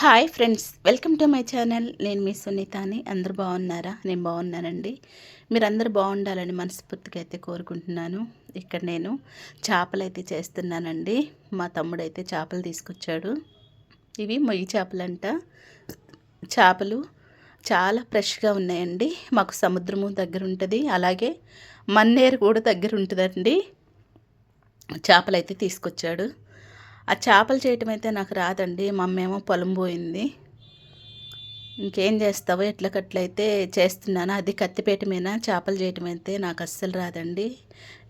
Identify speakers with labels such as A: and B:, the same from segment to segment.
A: Hi friends welcome to my channel. నేను మీ సునీతాని. అందరు బాగున్నారా? నేను బాగున్నానండి. మీరందరూ బాగుండాలని మనస్ఫూర్తిగా అయితే కోరుకుంటున్నాను. ఇక్కడ నేను చేపలు అయితే చేస్తున్నానండి. మా తమ్ముడు అయితే చేపలు తీసుకొచ్చాడు. ఇవి మొయ్యి చేపలంట. చేపలు చాలా ఫ్రెష్గా ఉన్నాయండి. మాకు సముద్రము దగ్గర ఉంటుంది. అలాగే మన్నేరు కూడా దగ్గర ఉంటుందండి. చేపలు అయితే తీసుకొచ్చాడు. ఆ చేపలు చేయటం అయితే నాకు రాదండి. మమ్మేమో పొలం పోయింది. ఇంకేం చేస్తావో ఎట్లకట్లయితే చేస్తున్నాను అది కత్తిపేట మీద చేపలు చేయటం అయితే నాకు అస్సలు రాదండి.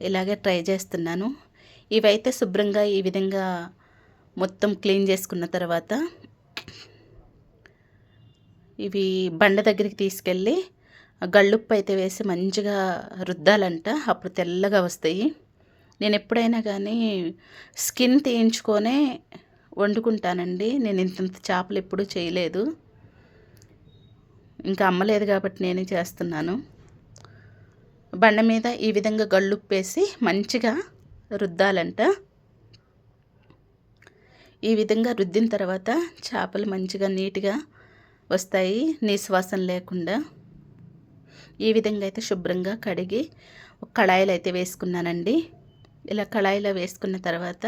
A: ఇలాగే ట్రై చేస్తున్నాను. ఇవైతే శుభ్రంగా ఈ విధంగా మొత్తం క్లీన్ చేసుకున్న తర్వాత ఇవి బండ దగ్గరికి తీసుకెళ్ళి గళ్ళుప్పు అయితే వేసి మంచిగా రుద్దాలంట. అప్పుడు తెల్లగా వస్తాయి. నేను ఎప్పుడైనా కానీ స్కిన్ తీయించుకొనే వండుకుంటానండి. నేను ఇంతంత చేపలు ఎప్పుడూ చేయలేదు. ఇంకా అమ్మలేదు కాబట్టి నేనే చేస్తున్నాను. బండ మీద ఈ విధంగా గళ్ళుప్పేసి మంచిగా రుద్దాలంట. ఈ విధంగా రుద్దిన తర్వాత చేపలు మంచిగా నీట్గా వస్తాయి. నిశ్వాసం లేకుండా ఈ విధంగా అయితే శుభ్రంగా కడిగి కళాయిలు అయితే వేసుకున్నానండి. ఇలా కళాయిలో వేసుకున్న తర్వాత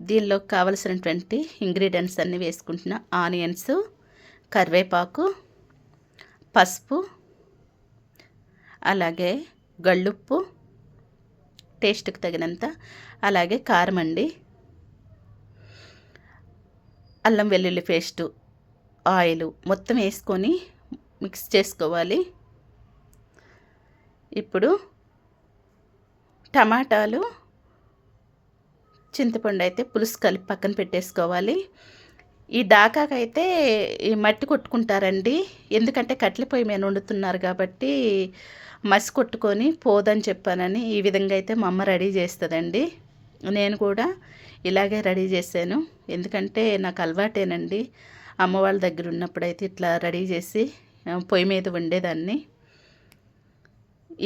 A: దీనిలో కావలసినటువంటి ఇంగ్రీడియంట్స్ అన్నీ వేసుకుంటున్న ఆనియన్స్ కరివేపాకు పసుపు అలాగే గళ్ళుప్పు టేస్ట్కి తగినంత అలాగే కారం అండి అల్లం వెల్లుల్లి పేస్టు ఆయిల్ మొత్తం వేసుకొని మిక్స్ చేసుకోవాలి. ఇప్పుడు టమాటాలు చింతపండు అయితే పులుసు కలిపి పక్కన పెట్టేసుకోవాలి. ఈ డాకాకైతే ఈ మట్టి కొట్టుకుంటారండి. ఎందుకంటే కట్ల పొయ్యి మీద వండుతున్నారు కాబట్టి మసి కొట్టుకొని పోదని చెప్పానని ఈ విధంగా అయితే మా అమ్మ రెడీ చేస్తుందండి. నేను కూడా ఇలాగే రెడీ చేశాను. ఎందుకంటే నాకు అలవాటేనండి. అమ్మ వాళ్ళ దగ్గర ఉన్నప్పుడైతే ఇట్లా రెడీ చేసి పొయ్యి మీద వండేదాన్ని.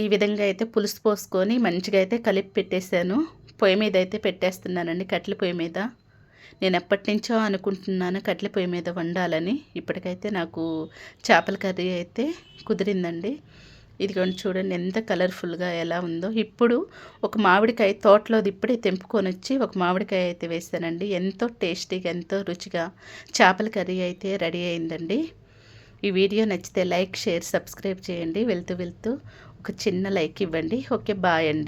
A: ఈ విధంగా అయితే పులుసు పోసుకొని మంచిగా అయితే కలిపి పెట్టేశాను. పొయ్యి మీద అయితే పెట్టేస్తున్నానండి కట్టెల పొయ్యి మీద. నేను ఎప్పటి నుంచో అనుకుంటున్నాను కట్టెల పొయ్యి మీద వండాలని. ఇప్పటికైతే నాకు చేపల కర్రీ అయితే కుదిరిందండి. ఇది చూడండి ఎంత కలర్ఫుల్గా ఎలా ఉందో. ఇప్పుడు ఒక మామిడికాయ తోటలోది ఇప్పుడే తెంపుకొని వచ్చి ఒక మామిడికాయ అయితే వేస్తానండి ఎంతో టేస్టీగా ఎంతో రుచిగా చేపల కర్రీ అయితే రెడీ అయిందండి. ఈ వీడియో నచ్చితే లైక్ షేర్ సబ్స్క్రైబ్ చేయండి. వెళ్తూ వెళ్తూ ఒక చిన్న లైక్ ఇవ్వండి. ఓకే బాయ్ అండి.